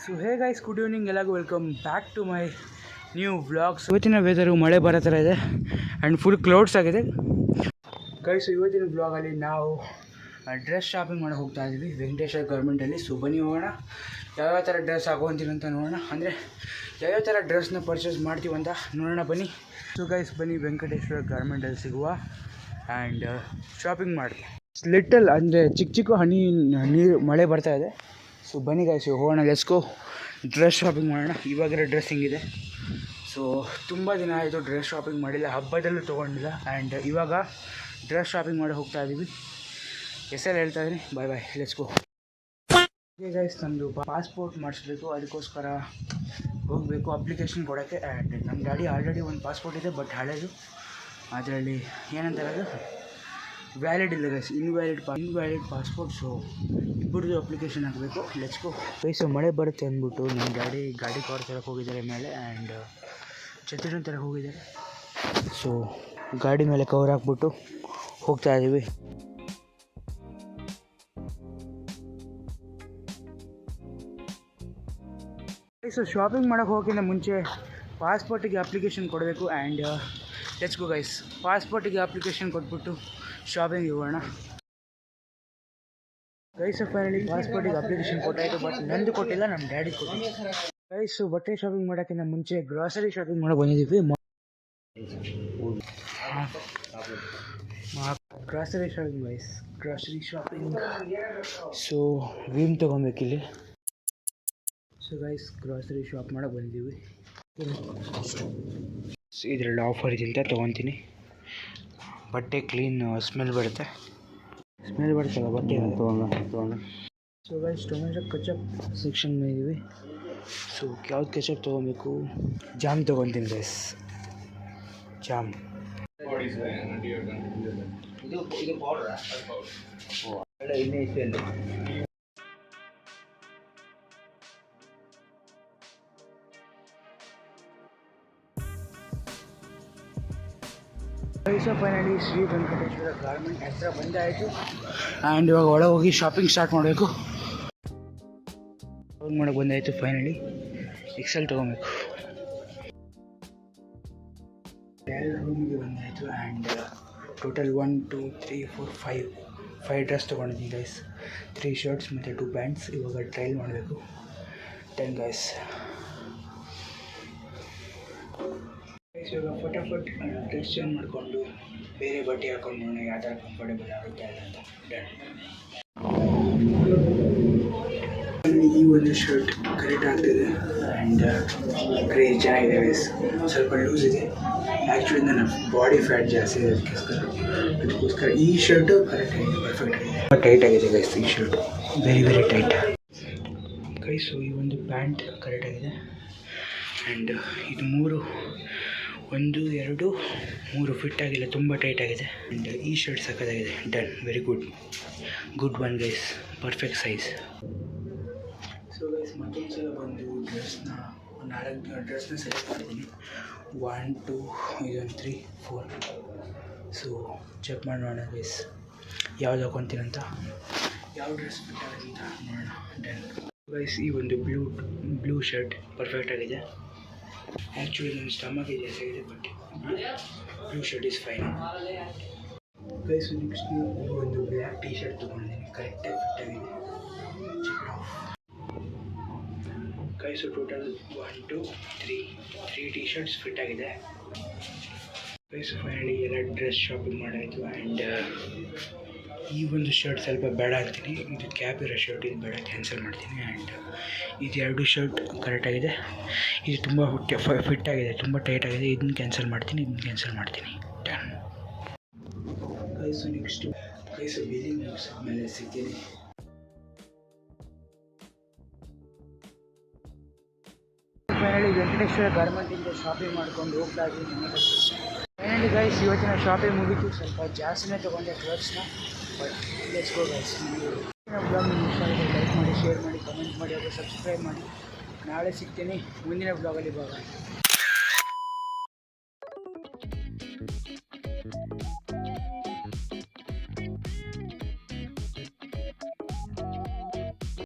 So hey guys good evening ಎಲ್ಲರಿಗೂ welcome back to my new vlogs ಇವತ್ತಿನ weather ಮಳೆ ಬರೋ ಥರ ಇದೆ ಆ್ಯಂಡ್ ಫುಲ್ ಕ್ಲೌಡ್ಸ್ ಆಗಿದೆ. ಗೈಸ್ ಇವತ್ತಿನ ವ್ಲಾಗಲ್ಲಿ ನಾವು ಡ್ರೆಸ್ ಶಾಪಿಂಗ್ ಮಾಡೋಕೆ ಹೋಗ್ತಾ ಇದ್ದೀವಿ. ವೆಂಕಟೇಶ್ವರ ಗೌರ್ಮೆಂಟಲ್ಲಿ ಸೊ ಬನ್ನಿ ಹೋಗೋಣ. ಯಾವ್ಯಾವ ಥರ ಡ್ರೆಸ್ ಹಾಕೊಂತೀನಿ ಅಂತ ನೋಡೋಣ. ಅಂದರೆ ಯಾವ್ಯಾವ ಥರ ಡ್ರೆಸ್ನ ಪರ್ಚೇಸ್ ಮಾಡ್ತೀವಿ ಅಂತ ನೋಡೋಣ ಬನ್ನಿ. ಸೊ ಗೈಸ್ ಬನ್ನಿ ವೆಂಕಟೇಶ್ವರ ಗೌರ್ಮೆಂಟಲ್ಲಿ ಸಿಗುವ ಆ್ಯಂಡ್ ಶಾಪಿಂಗ್ ಮಾಡಿ ಲಿಟಲ್ ಅಂದರೆ ಚಿಕ್ಕ ಚಿಕ್ಕ ಹನಿ ನೀರು ಮಳೆ ಬರ್ತಾ ಇದೆ. ಸೊ ಬನ್ನಿ ಗಾಯ್ಸ್ ಹೋಗೋಣ ಲೆಸ್ಕೋ ಡ್ರೆಸ್ ಶಾಪಿಂಗ್ ಮಾಡೋಣ. ಇವಾಗಿರೋ ಡ್ರೆಸ್ಸಿಂಗ್ ಇದೆ. ಸೊ ತುಂಬ ದಿನ ಆಯಿತು ಡ್ರೆಸ್ ಶಾಪಿಂಗ್ ಮಾಡಿಲ್ಲ. ಹಬ್ಬದಲ್ಲೂ ತೊಗೊಂಡಿಲ್ಲ. ಆ್ಯಂಡ್ ಇವಾಗ ಡ್ರೆಸ್ ಶಾಪಿಂಗ್ ಮಾಡಿ ಹೋಗ್ತಾ ಇದ್ದೀವಿ ಹೆಸರು ಹೇಳ್ತಾ ಇದ್ದೀನಿ ಬಾಯ್ ಬಾಯ್ ಲೆಸ್ಕೋ ಗೈಸ್ ನಮ್ಮದು ಪಾಸ್ಪೋರ್ಟ್ ಮಾಡಿಸ್ಬೇಕು. ಅದಕ್ಕೋಸ್ಕರ ಹೋಗಬೇಕು. ಅಪ್ಲಿಕೇಶನ್ ಕೊಡೋಕ್ಕೆ. ಆ್ಯಂಡ್ ನಮ್ಮ ಡ್ಯಾಡಿ ಆಲ್ರೆಡಿ ಒಂದು ಪಾಸ್ಪೋರ್ಟ್ ಇದೆ ಬಟ್ ಹಳೇದು. ಅದರಲ್ಲಿ ಏನಂತಾರೆ ಅದು? ವ್ಯಾಲಿಡ್ ಇಲ್ಲ ಗೈಸ್ ಇನ್ವ್ಯಾಲಿಡ್ ಪಾ ಇನ್ವ್ಯಾಲಿಡ್ ಪಾಸ್ಪೋರ್ಟ್ ಸೊ ಇಬ್ಬರದು ಅಪ್ಲಿಕೇಶನ್ ಹಾಕಬೇಕು ಲೆಚ್ಕೋ ವಯಸ್ಸು ಮಳೆ ಬರುತ್ತೆ ಅಂದ್ಬಿಟ್ಟು ನಮ್ಮ ಗಾಡಿ ಗಾಡಿ ಕವರ್ ತರಕ್ಕೆ ಹೋಗಿದ್ದಾರೆ ಮೇಲೆ ಆ್ಯಂಡ್ ಛತ್ರಿನ ತರಕ್ಕೆ ಹೋಗಿದ್ದಾರೆ. ಸೊ ಗಾಡಿ ಮೇಲೆ ಕವರ್ ಹಾಕ್ಬಿಟ್ಟು ಹೋಗ್ತಾ ಇದ್ದೀವಿ ಸೊ ಶಾಪಿಂಗ್ ಮಾಡೋಕೆ ಹೋಗೋಕ್ಕಿಂತ ಮುಂಚೆ ಪಾಸ್ಪೋರ್ಟಿಗೆ ಅಪ್ಲಿಕೇಶನ್ ಕೊಡಬೇಕು ಆ್ಯಂಡ್ ಗೋ ಗೈಸ್ ಪಾಸ್ಪೋರ್ಟಿಗೆ ಅಪ್ಲಿಕೇಶನ್ ಕೊಟ್ಬಿಟ್ಟು ಶಾಪಿಂಗ್ ಹೋಗೋಣ. ಗೈಸ್ ಫೈನಲಿ ಪಾಸ್ಪೋರ್ಟಿಗೆ ಅಪ್ಲಿಕೇಶನ್ ಕೊಟ್ಟಾಯಿತು ಬಟ್ ನಂದು ಕೊಟ್ಟಿಲ್ಲ ನಮ್ಮ ಡ್ಯಾಡಿ ಕೊಟ್ಟಿಲ್ಲ. ಗೈಸು ಬಟ್ಟೆ ಶಾಪಿಂಗ್ ಮಾಡೋಕ್ಕಿಂತ ಮುಂಚೆ ಗ್ರಾಸರಿ ಶಾಪಿಂಗ್ ಮಾಡೋಕೆ ಬಂದಿದ್ದೀವಿ grocery shopping guys grocery shopping so Vim ತೊಗೊಬೇಕಿಲ್ಲಿ so guys grocery shop ಮಾಡೋಕೆ ಬಂದಿದ್ದೀವಿ ಇದರಲ್ಲಿ ಆಫರ್ ಇದೆ ಅಂತ ತೊಗೊತೀನಿ. ಬಟ್ಟೆ ಕ್ಲೀನ್ ಸ್ಮೆಲ್ ಬರುತ್ತೆ. ಸ್ಮೆಲ್ ಬರ್ತಲ್ಲ ಬಟ್ಟೆ ತೊಗೊಂಡು ತೊಗೊಂಡು so guys tomato ketchup section ಇದ್ದೀವಿ ಸೊ ಯಾವ್ದು ಕೆಚಪ್ ತೊಗೊಬೇಕು? ಜಾಮ್ ತೊಗೊತೀನಿ ಗೈಸ್ ಜಾಮ್. ಇದು ಇದು ಪೌಡ್ರಾ guys finally Shri Venkateshwara garment ಹತ್ರ ಬಂದಾಯಿತು ಆ್ಯಂಡ್ ಇವಾಗ ಒಳಗೆ ಹೋಗಿ ಶಾಪಿಂಗ್ ಸ್ಟಾರ್ಟ್ ಮಾಡಬೇಕು. ಶಾಪಿಂಗ್ ಮಾಡೋಕೆ ಬಂದಾಯಿತು ಫೈನಲಿ ಎಕ್ಸೆಲ್ ತೊಗೊಬೇಕು. ಎರಡು ರೂಮಿಗೆ ಬಂದಾಯಿತು and total one two three four five five dress ತೊಗೊಂಡಿದ್ದೀನಿ ಗೈಸ್ ತ್ರೀ ಶರ್ಟ್ಸ್ ಮತ್ತು ಟೂ ಪ್ಯಾಂಟ್ಸ್ ಇವಾಗ ಟ್ರೈಲ್ ಮಾಡಬೇಕು. ಟೆನ್ ಗೈಸ್ ಇವಾಗ ಫಟಾಫಟ್ ಡ್ರೆಸ್ ಚೇಂಜ್ ಮಾಡಿಕೊಂಡು ಬೇರೆ ಬಟ್ಟೆ ಹಾಕೊಂಡು ನೋಡೋಣ ಯಾವ ಥರ ಕಂಫರ್ಟೇಬಲ್ ಆಗುತ್ತೆ ಡನ್ ಈ ಒಂದು ಶರ್ಟ್ ಕರೆಕ್ಟ್ ಆಗ್ತಿದೆ. ಆ್ಯಂಡ್ ಕ್ರೇಜ್ ಚೆನ್ನಾಗಿದೆ ಗೈಸ್ ಸ್ವಲ್ಪ ಲೂಸ್ ಇದೆ. ಆ್ಯಕ್ಚುಲಿ ನನ್ನ ಬಾಡಿ ಫ್ಯಾಟ್ ಜಾಸ್ತಿ ಇದೆ ಅದಕ್ಕೋಸ್ಕರ. ಅದಕ್ಕೋಸ್ಕರ ಈ ಶರ್ಟು ಕರೆಕ್ಟ್ ಆಗಿದೆ ಪರ್ಫೆಕ್ಟ್ ಆಗಿದೆ. ಟೈಟ್ ಆಗಿದೆ ಗೈಸ್ ಈ shirt very very tight guys ಈ ಒಂದು ಪ್ಯಾಂಟ್ ಕರೆಕ್ಟ್ ಆಗಿದೆ. ಆ್ಯಂಡ್ ಇದು ಮೂರು ಒಂದು, ಎರಡು, ಮೂರು ಫಿಟ್ ಆಗಿಲ್ಲ, ತುಂಬ ಟೈಟ್ ಆಗಿದೆ. ಆ್ಯಂಡ್ ಈ ಶರ್ಟ್ ಸಕ್ಕತ್ತಾಗಿದೆ. Done very good good one guys perfect size so guys ಮತ್ತೊಂದು ಸಲ ಬಂದು ಡ್ರೆಸ್ನ ನಾಲ್ಕು ಡ್ರೆಸ್ನ ಸೆಲೆಕ್ಟ್ ಮಾಡಿದ್ದೀನಿ ಒನ್ ಟು ಇದೊಂದು ತ್ರೀ ಫೋರ್ ಸೊ ಚೆಕ್ ಮಾಡೋಣ ಗೈಸ್ ಯಾವ್ದು ಹಾಕೊತೀನಂತ ಯಾವ ಡ್ರೆಸ್ ಆಗುತ್ತೆ ಅಂತ ನೋಡೋಣ. ಡನ್ ಗೈಸ್ ಈ ಒಂದು ಬ್ಲೂ ಬ್ಲೂ ಶರ್ಟ್ ಪರ್ಫೆಕ್ಟ್ ಆಗಿದೆ. ಆ್ಯಕ್ಚುಲಿ ನನ್ನ ಸ್ಟಮಕ್ ಇದೆ side but blue shirt is fine guys next ಒಂದು ಬ್ಲ್ಯಾಕ್ ಟೀ ಶರ್ಟ್ ತೊಗೊಂಡಿದ್ದೀನಿ. ಕರೆಕ್ಟಾಗಿ ಫಿಟ್ ಆಗಿದೆ. Guys total one two three three T shirts fit ಆಗಿದೆ. ಗೈಸು ಫೈನಲಿ ಎಲ್ಲ ಡ್ರೆಸ್ ಶಾಪಿಂಗ್ ಮಾಡಾಯಿತು. ಆ್ಯಂಡ್ ಈ ಒಂದು ಶರ್ಟ್ ಸ್ವಲ್ಪ ಬೇಡ ಅಂತೀನಿ. ಇದು ಕ್ಯಾಪ್ ಇರೋ ಶರ್ಟ್ ಇದು ಬೇಡ ಕ್ಯಾನ್ಸಲ್ ಮಾಡ್ತೀನಿ. ಆ್ಯಂಡ್ ಇದು ಎರಡು ಶರ್ಟ್ ಕರೆಕ್ಟಾಗಿದೆ ಇದು ತುಂಬ ಫಿಟ್ ಆಗಿದೆ, ತುಂಬ ಟೈಟ್ ಆಗಿದೆ. ಇದನ್ನ ಕ್ಯಾನ್ಸಲ್ ಮಾಡ್ತೀನಿ, ಇದನ್ನ ಕ್ಯಾನ್ಸಲ್ ಮಾಡ್ತೀನಿ. Done guys next guys billing ಮೇಲೆ ಸಿಗ್ತೀನಿ. ಫೈನಲಿ ವೆಂಕಟೇಶ್ವರ ಗಾರ್ಮೆಂಟಿಂದ ಶಾಪಿಂಗ್ ಮಾಡ್ಕೊಂಡು ಹೋಗ್ತಾ ಇದ್ದೀನಿ. ಫೈನಲಿ ಗೈಸ್ ಇವತ್ತಿನ ಶಾಪಿಂಗ್ ಮುಗಿತು ಸ್ವಲ್ಪ ಜಾಸ್ತಿನೇ ತೊಗೊಂಡೆ ಕ್ಲೋತ್ಸ್ನ but let's go guys blog ನಿಮ್ಗೆ ಇಷ್ಟ ಆಗಿದೆ ಲೈಕ್ ಮಾಡಿ ಶೇರ್ ಮಾಡಿ ಕಮೆಂಟ್ ಮಾಡಿ, ಹಾಗೂ ಸಬ್ಸ್ಕ್ರೈಬ್ ಮಾಡಿ. ನಾಳೆ ಸಿಗ್ತೀನಿ ಮುಂದಿನ ಬ್ಲಾಗಲ್ಲಿ ಬಾಗ